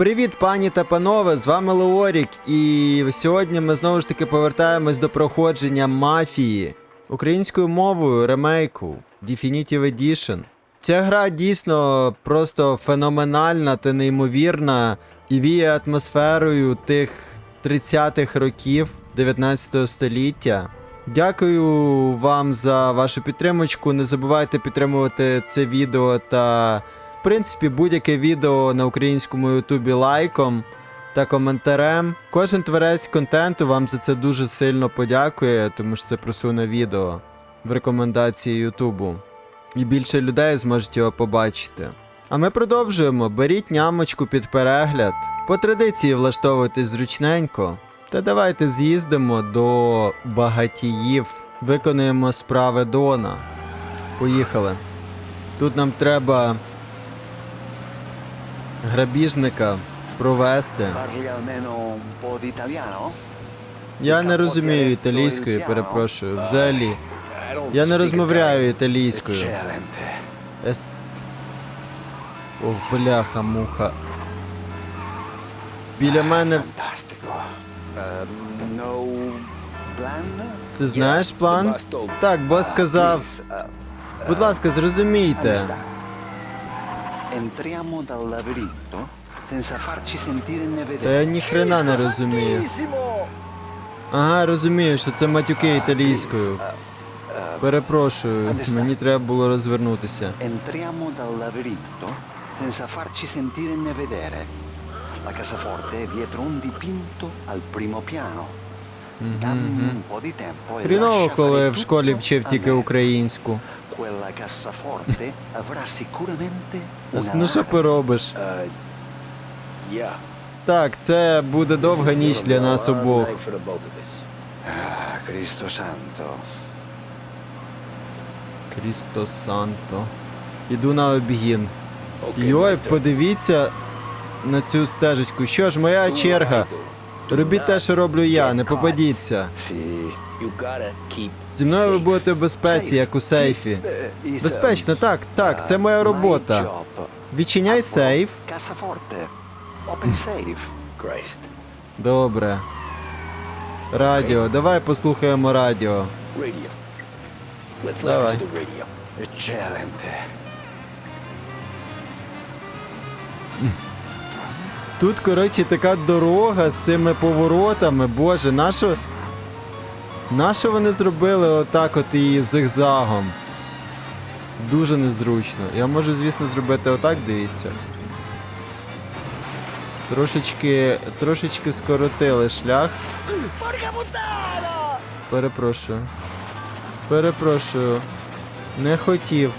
Привіт, пані та панове! З вами Леорік, і сьогодні ми знову ж таки повертаємось до проходження мафії українською мовою ремейку Definitive Edition. Ця гра дійсно просто феноменальна та неймовірна і віє атмосферою тих 30-х років 19 століття. Дякую вам за вашу підтримочку. Не забувайте підтримувати це відео та, в принципі, будь-яке відео на українському Ютубі лайком та коментарем. Кожен творець контенту вам за це дуже сильно подякує, тому що це просуне відео в рекомендації Ютубу. І більше людей зможуть його побачити. А ми продовжуємо. Беріть нямочку під перегляд. По традиції влаштовуйтесь зручненько. Та давайте з'їздимо до багатіїв. Виконуємо справи Дона. Поїхали. Тут нам треба грабіжника провести. Я не розумію італійської, перепрошую. Взагалі. Я не розмовляю італійською. Ес... Ох, бляха, муха. Біля мене. Ти знаєш план? Так, бос сказав. Будь ласка, зрозумійте. Entriamo dal labirinto senza farci sentire né vedere. Та я ніхрена не розумію. Ага, розумію, що це матюки італійською. Перепрошую, мені треба було розвернутися. Entriamo dal labirinto senza farci sentire né vedere. La cassaforte è dietro un dipinto al primo piano. Хріново, коли в школі вчив тільки українську. Ну що поробиш? Так, це буде довга ніч для нас обох. Cristo santo. Крісто Санто. Іду на обгін. Йой, подивіться на цю стежечку. Що ж, моя черга. Робіть те, що роблю я, не попадіться. Зі мною ви будете в безпеці, як у сейфі. Безпечно, так, так, це моя робота. Відчиняй сейф. Добре. Радіо, давай послухаємо радіо. Давай. listen Тут, коротше, така дорога з цими поворотами. Боже, нащо. Нащо вони зробили отак от і зигзагом? Дуже незручно. Я можу, звісно, зробити отак, дивіться. Трошечки. трошечки скоротили шлях. Перепрошую. Перепрошую. Не хотів.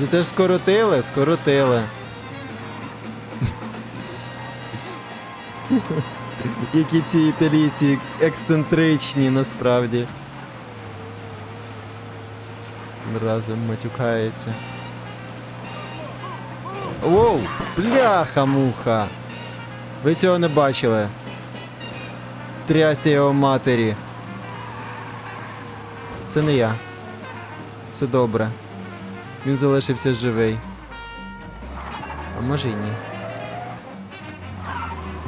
Зате ж скоротили? Скоротили. Які ці італійці ексцентричні насправді. Разом матюкається. Воу! Бляха-муха! Ви цього не бачили. Трясся його матері. Це не я. Все добре. Він залишився живий. А може й ні.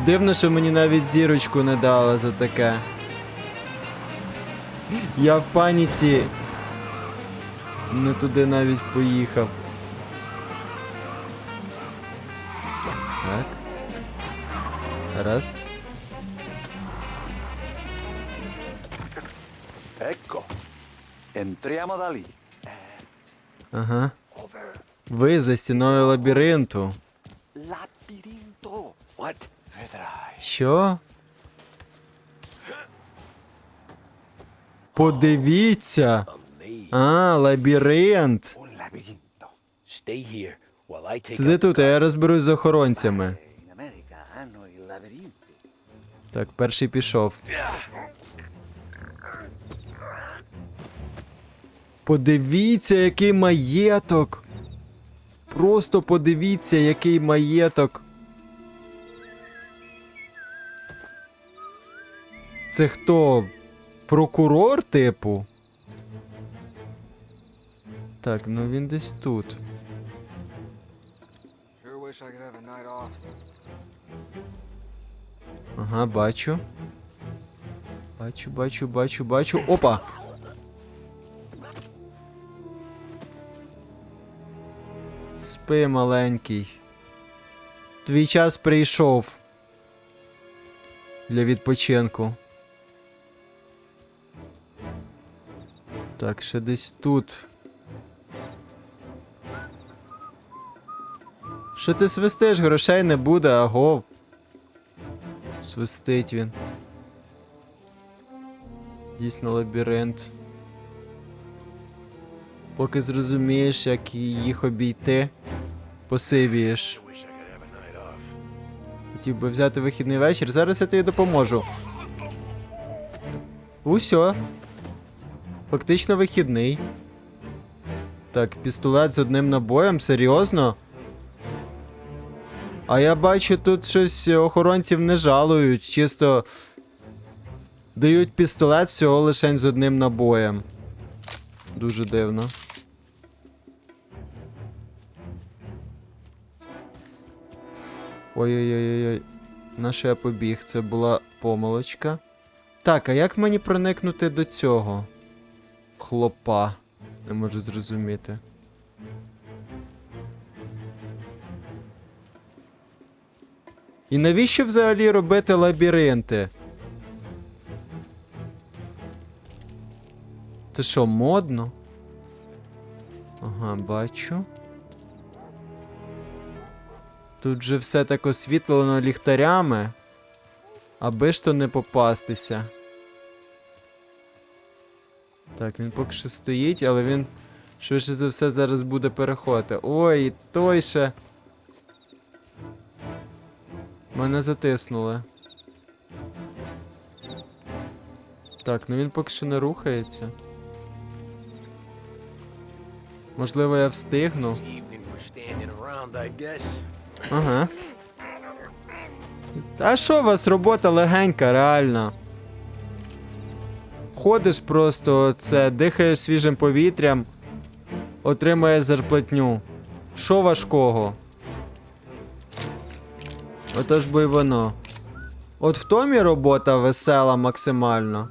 Дивно, що мені навіть зірочку не дали за таке. Я в паніці. Не туди навіть поїхав. Так. Гаразд. Ecco. Entriamo da lì. Ага. Ви за стіною лабіринту. Labirinto. What? Vedrai. Що? Подивіться. А, лабіринт. Сиди тут, а я розберусь з охоронцями. Так, перший пішов. Подивіться, який маєток. Просто подивіться, який маєток. Це хто? Прокурор, типу? Так, ну він десь тут. Ага, бачу. Бачу, бачу, бачу, бачу. Опа! Спи, маленький. Твій час прийшов. Для відпочинку. Так, ще десь тут. Що ти свистиш? Грошей не буде, агов. Свистить він. Дійсно лабіринт. Поки зрозумієш, як їх обійти, посивієш. Хотів би взяти вихідний вечір, зараз я тобі допоможу. Усьо. Фактично вихідний. Так, пістолет з одним набоєм, серйозно? А я бачу, тут щось охоронців не жалують, чисто дають пістолет всього лише з одним набоєм. Дуже дивно. Ой-ой-ой-ой. На що я побіг? Це була помилочка. Так, а як мені проникнути до цього? Хлопа. Не можу зрозуміти. І навіщо взагалі робити лабіринти? Це що, модно? Ага, бачу. Тут же все так освітлено ліхтарями, аби ж то не попастися. Так, він поки що стоїть, але він швидше за все зараз буде переходити. Ой, той ще. Мене затиснули. Так, ну він поки що не рухається. Можливо, я встигну. Ага. Та що у вас робота легенька, реально. Ходиш просто це, дихаєш свіжим повітрям, отримаєш зарплатню. Що важкого? Отож би й воно. От в Томі робота весела максимально.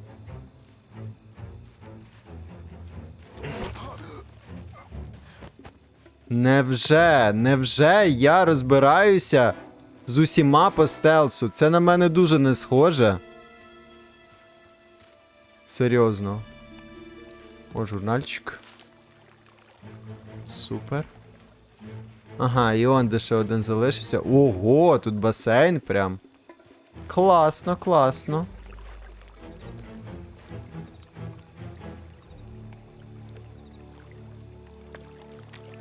Невже, невже я розбираюся з усіма по стелсу? Це на мене дуже не схоже. Серйозно. О, журнальчик. Супер. Ага, і он де ще один залишився. Ого, тут басейн прям. Класно, класно.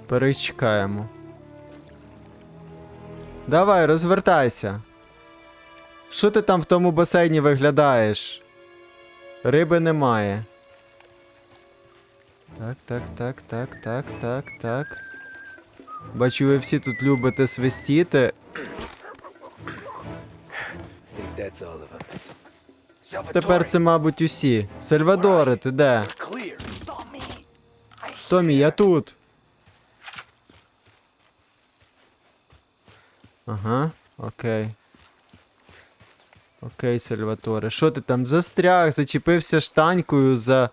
Перечекаємо. Давай, розвертайся. Що ти там в тому басейні виглядаєш? Риби немає. Так, так, так, так, так, так, так. Бачу, ви всі тут любите свистіти. Тепер це, мабуть, усі. Сальвадоре, ти де? Томі, я тут. Ага, окей. Окей, Сальваторе. Що ти там застряг, зачепився штанькою за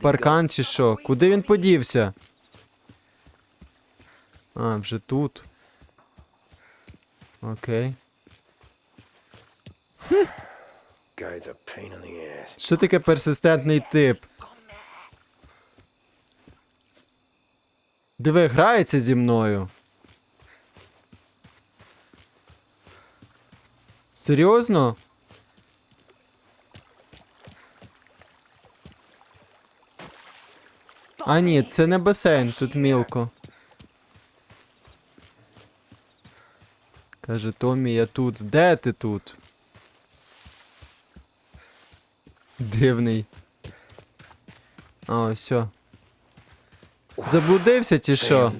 паркан чи що? Куди він подівся? А, вже тут. Окей. Що таке персистентний тип? Диви, грається зі мною. Серйозно? А ні, це не басейн, тут мілко. Каже Томі, я тут. Де ти тут? Дивний. А, все. Заблудився чи що?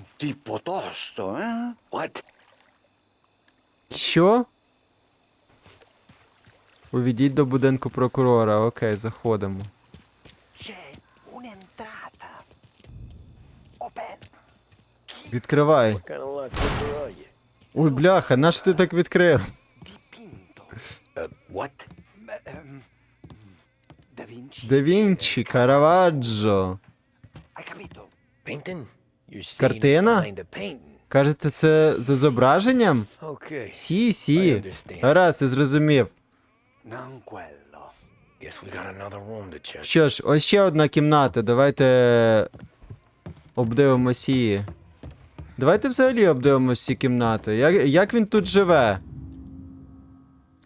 Tosto, eh? What? Що? Увідіть до будинку прокурора. Окей, заходимо. Відкривай. Ой, бляха, нащо ти так відкрив? Да Вінчі, Караваджо. You're seeing Картина? Кажете, це за зображенням? Сі, сі. Гаразд, я зрозумів. Що ж, ось ще одна кімната. Давайте обдивимось її. Давайте взагалі обдивимось ці кімнати. Як, як він тут живе?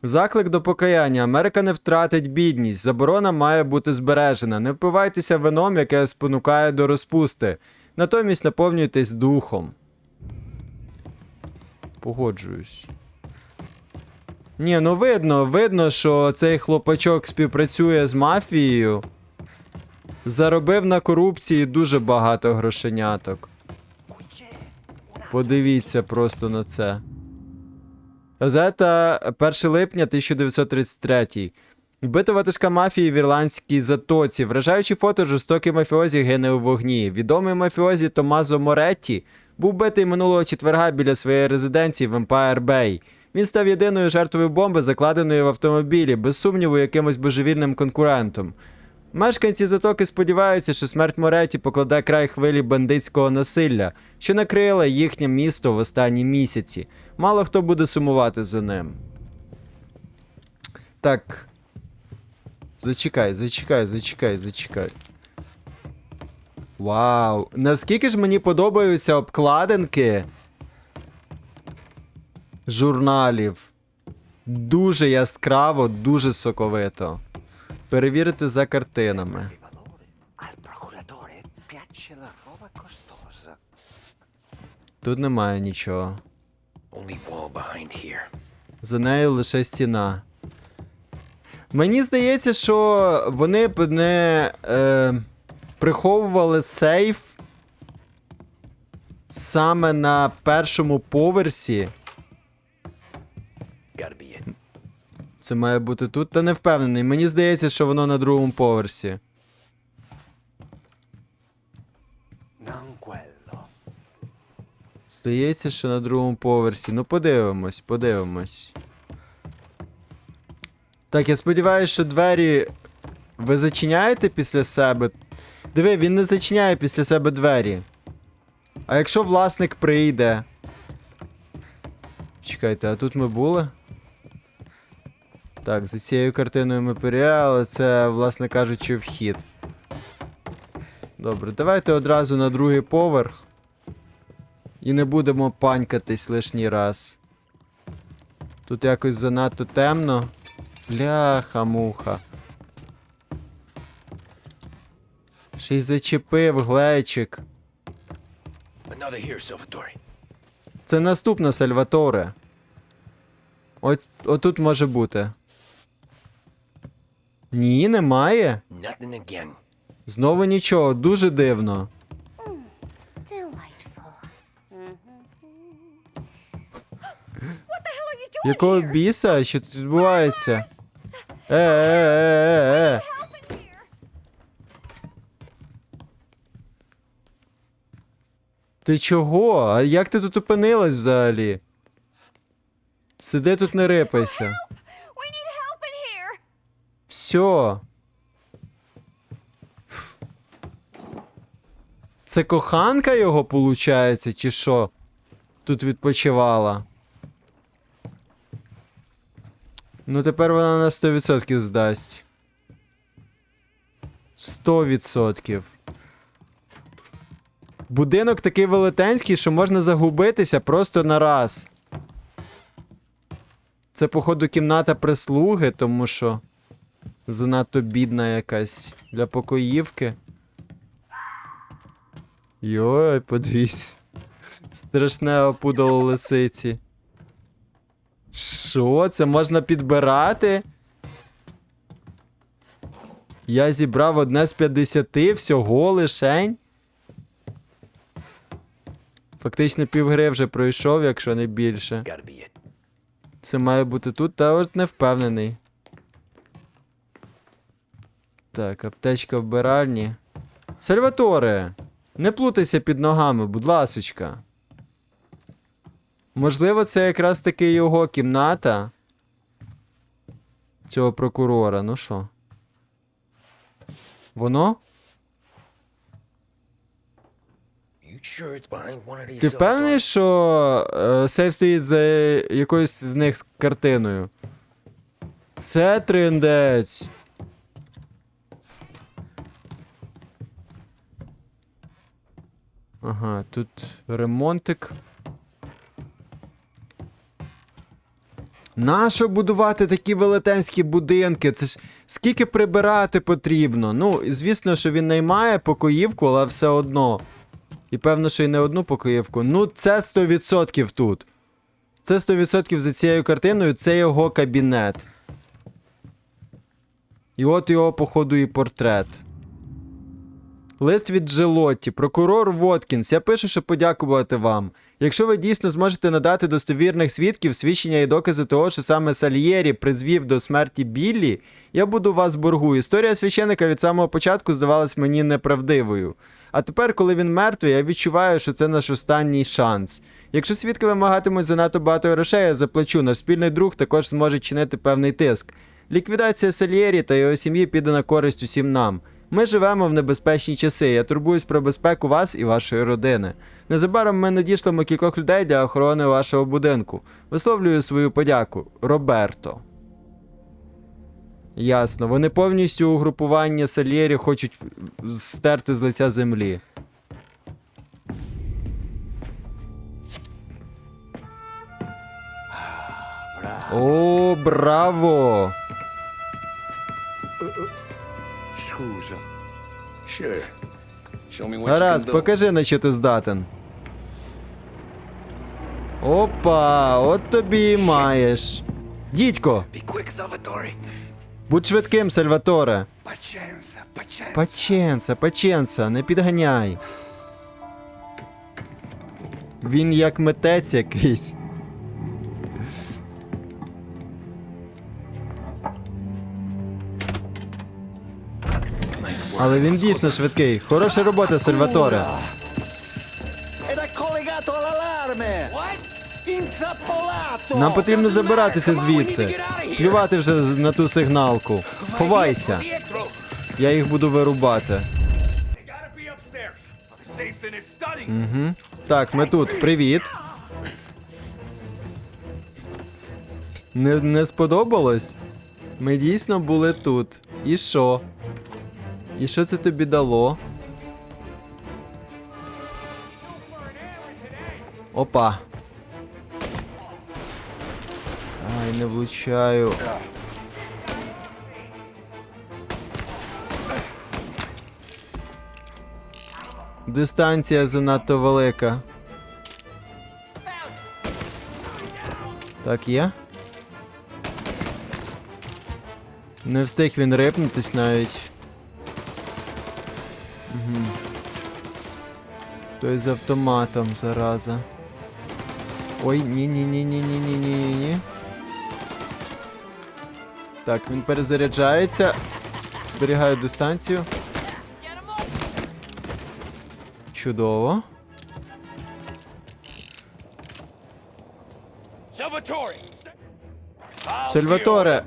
Заклик до покаяння. Америка не втратить бідність. Заборона має бути збережена. Не впивайтеся вином, яке спонукає до розпусти. Натомість наповнюйтесь духом. Погоджуюсь. Ні, ну видно, видно, що цей хлопачок співпрацює з мафією. Заробив на корупції дуже багато грошеняток. Подивіться просто на це. Газета 1 липня 1933. Вбито ватажка мафії в ірландській затоці. Вражаючи фото жорстокий мафіозі гине у вогні. Відомий мафіозі Томазо Моретті був битий минулого четверга біля своєї резиденції в Empire Bay. Він став єдиною жертвою бомби, закладеної в автомобілі, без сумніву, якимось божевільним конкурентом. Мешканці затоки сподіваються, що смерть Мореті покладе край хвилі бандитського насилля, що накрила їхнє місто в останні місяці. Мало хто буде сумувати за ним. Так. Зачекай, зачекай, зачекай, зачекай. Вау! Наскільки ж мені подобаються обкладинки журналів. Дуже яскраво, дуже соковито. Перевірити за картинами. Тут немає нічого. За нею лише стіна. Мені здається, що вони б не е, приховували сейф саме на першому поверсі. Це має бути тут, та не впевнений. Мені здається, що воно на другому поверсі. Здається, що на другому поверсі. Ну, подивимось, подивимось. Так, я сподіваюся, що двері ви зачиняєте після себе. Диви, він не зачиняє після себе двері. А якщо власник прийде. Чекайте, а тут ми були? Так, за цією картиною ми перевіряли, це, власне кажучи, вхід. Добре, давайте одразу на другий поверх. І не будемо панькатись лишній раз. Тут якось занадто темно. Бляха-муха. Ще й зачепив глечик. Це наступна Сальваторе. От, отут може бути. Ні, немає. Nothing again. Знову нічого, дуже дивно. Якого біса? Що тут відбувається? Е, е, е, е, е. Ти чого? А як ти тут опинилась взагалі? Сиди тут не рипайся. Все. Це коханка його, получається, чи що? Тут відпочивала. Ну, тепер вона на 100% здасть. 100%. Будинок такий велетенський, що можна загубитися просто на раз. Це, походу, кімната прислуги, тому що занадто бідна якась для покоївки. Йой, подивіться. Страшне опудало лисиці. Що? Це можна підбирати? Я зібрав одне з 50 всього лишень. Фактично півгри вже пройшов, якщо не більше. Це має бути тут, та от не впевнений. Так, аптечка вбиральні. Сальваторе! Не плутайся під ногами, будь ласочка. Можливо, це якраз таки його кімната. Цього прокурора. Ну що? Воно? Ти впевнений, що е, сейф стоїть за якоюсь з них картиною? Це триндець. Ага, тут ремонтик. Нащо будувати такі велетенські будинки? Це ж скільки прибирати потрібно? Ну, звісно, що він наймає покоївку, але все одно. І певно, що й не одну покоївку. Ну, це 100% тут. Це 100% за цією картиною, це його кабінет. І от його, походу, і портрет. Лист від Джелотті, прокурор Воткінс. Я пишу, щоб подякувати вам. Якщо ви дійсно зможете надати достовірних свідків, свідчення і докази того, що саме Сальєрі призвів до смерті Біллі, я буду вас боргу. Історія священика від самого початку здавалась мені неправдивою. А тепер, коли він мертвий, я відчуваю, що це наш останній шанс. Якщо свідки вимагатимуть занадто багато грошей, я заплачу. Наш спільний друг також зможе чинити певний тиск. Ліквідація Сальєрі та його сім'ї піде на користь усім нам. Ми живемо в небезпечні часи. Я турбуюсь про безпеку вас і вашої родини. Незабаром ми надішлемо кількох людей для охорони вашого будинку. Висловлюю свою подяку. Роберто. Ясно. Вони повністю угрупування Сальєрі хочуть стерти з лиця землі. О, браво! Scusa. Sure. Show me what Гаразд, you can do. покажи, на що ти здатен. Опа, от тобі і маєш. Дідько, Be quick, Salvatore. будь швидким, Сальваторе. Pacienza, pacienza. Паченца, паченца, не підганяй. Він як митець якийсь. Але він дійсно швидкий. Хороша робота, Сальваторе. Нам потрібно забиратися звідси. Плювати вже на ту сигналку. Ховайся. Я їх буду вирубати. Study. Так, ми тут. Привіт. Не, не сподобалось? Ми дійсно були тут. І що? І що це тобі дало? Опа. Ай, не влучаю. Дистанція занадто велика. Так, є? Не встиг він рипнутись навіть. Той з автоматом, зараза. Ой, ні-ні-ні-ні-ні-ні-ні-ні. Так, він перезаряджається. Зберігаю дистанцію. Чудово. Сальваторе,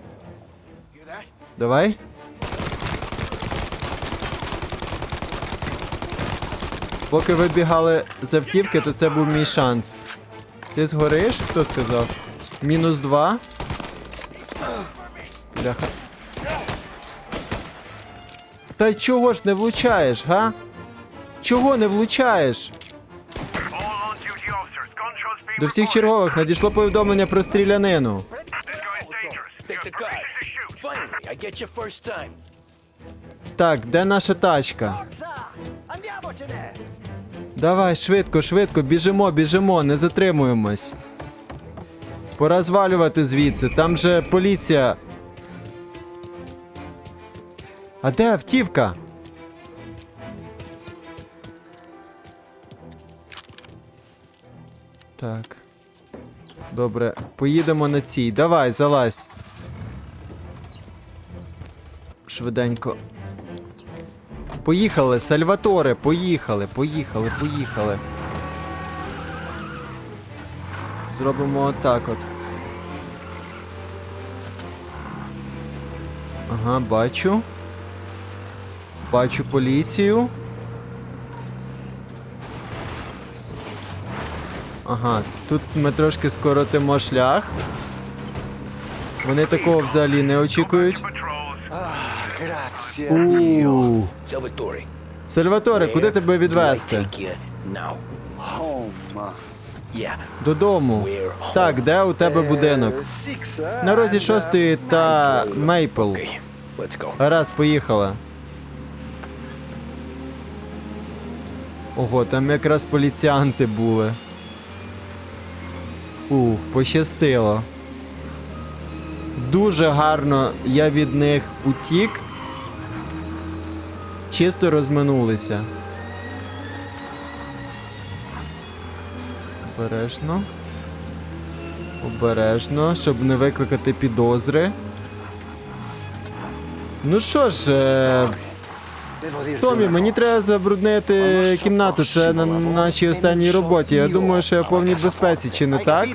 давай. Поки ви бігали з автівки, то це був мій шанс. Ти згориш? Хто сказав? Мінус два. Бляха. Та чого ж не влучаєш, га? Чого не влучаєш? До всіх чергових надійшло повідомлення про стрілянину. Так, де наша тачка? Давай, швидко, швидко, біжимо, біжимо, не затримуємось. Пора звалювати звідси, там же поліція. А де автівка? Так. Добре, поїдемо на цій. Давай, залазь. Швиденько. Поїхали, Сальваторе, поїхали, поїхали, поїхали. Зробимо отак от. Ага, бачу. Бачу поліцію. Ага, тут ми трошки скоротимо шлях. Вони такого взагалі не очікують. У Сальваторе, куди тебе відвести? Додому. Так, де у тебе будинок? Uh, six, uh, На розі шостої та Мейпл. Гаразд, поїхала. Ого, там якраз поліціянти були. Ух, пощастило. Дуже гарно я від них утік. Чисто розминулися. Обережно. Обережно, щоб не викликати підозри. Ну що ж, е, Томі, мені треба забруднити кімнату. Це на нашій останній роботі. Я думаю, що я повній безпеці, чи не так?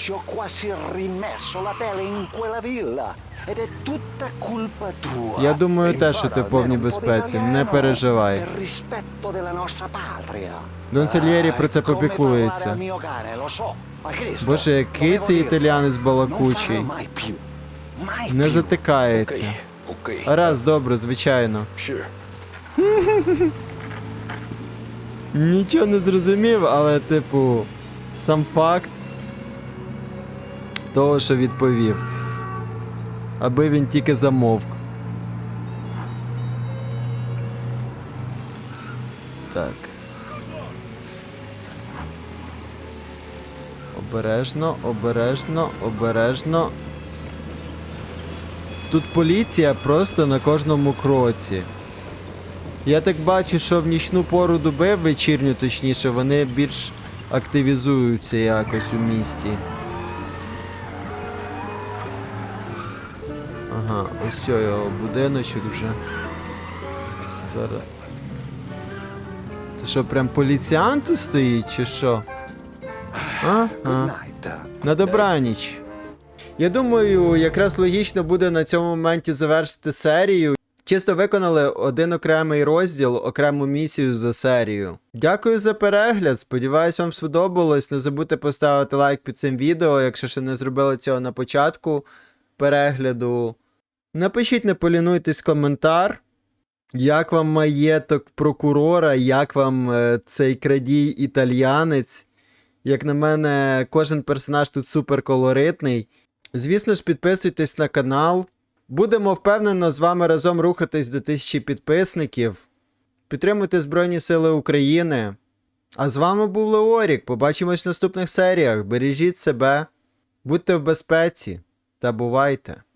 Ci ho quasi rimesso la pelle in quella villa. Ed è tutta colpa tua. Я думаю E те, що ти в повній безпеці. Не переживай. rispetto della nostra patria. Дон Сальєрі про це Ah, попіклується. Боже, який цей італіянець балакучий. Не затикається. Раз, добре, звичайно. Нічого не зрозумів, але, типу, сам факт того, що відповів. Аби він тільки замовк. Так. Обережно, обережно, обережно. Тут поліція просто на кожному кроці. Я так бачу, що в нічну пору доби, вечірню точніше, вони більш активізуються якось у місті. Ага, ось його будиночок вже. Зараз. Це що, прям поліціянт тут стоїть, чи що? Good night. На добраніч. Я думаю, якраз логічно буде на цьому моменті завершити серію. Чисто виконали один окремий розділ, окрему місію за серію. Дякую за перегляд. Сподіваюсь, вам сподобалось. Не забудьте поставити лайк під цим відео, якщо ще не зробили цього на початку перегляду. Напишіть, не полінуйтесь коментар. Як вам маєток прокурора, як вам е, цей крадій італіянець? Як на мене, кожен персонаж тут супер колоритний. Звісно ж, підписуйтесь на канал. Будемо впевнено з вами разом рухатись до тисячі підписників. Підтримуйте Збройні Сили України. А з вами був Леорік. Побачимось в наступних серіях. Бережіть себе, будьте в безпеці та бувайте!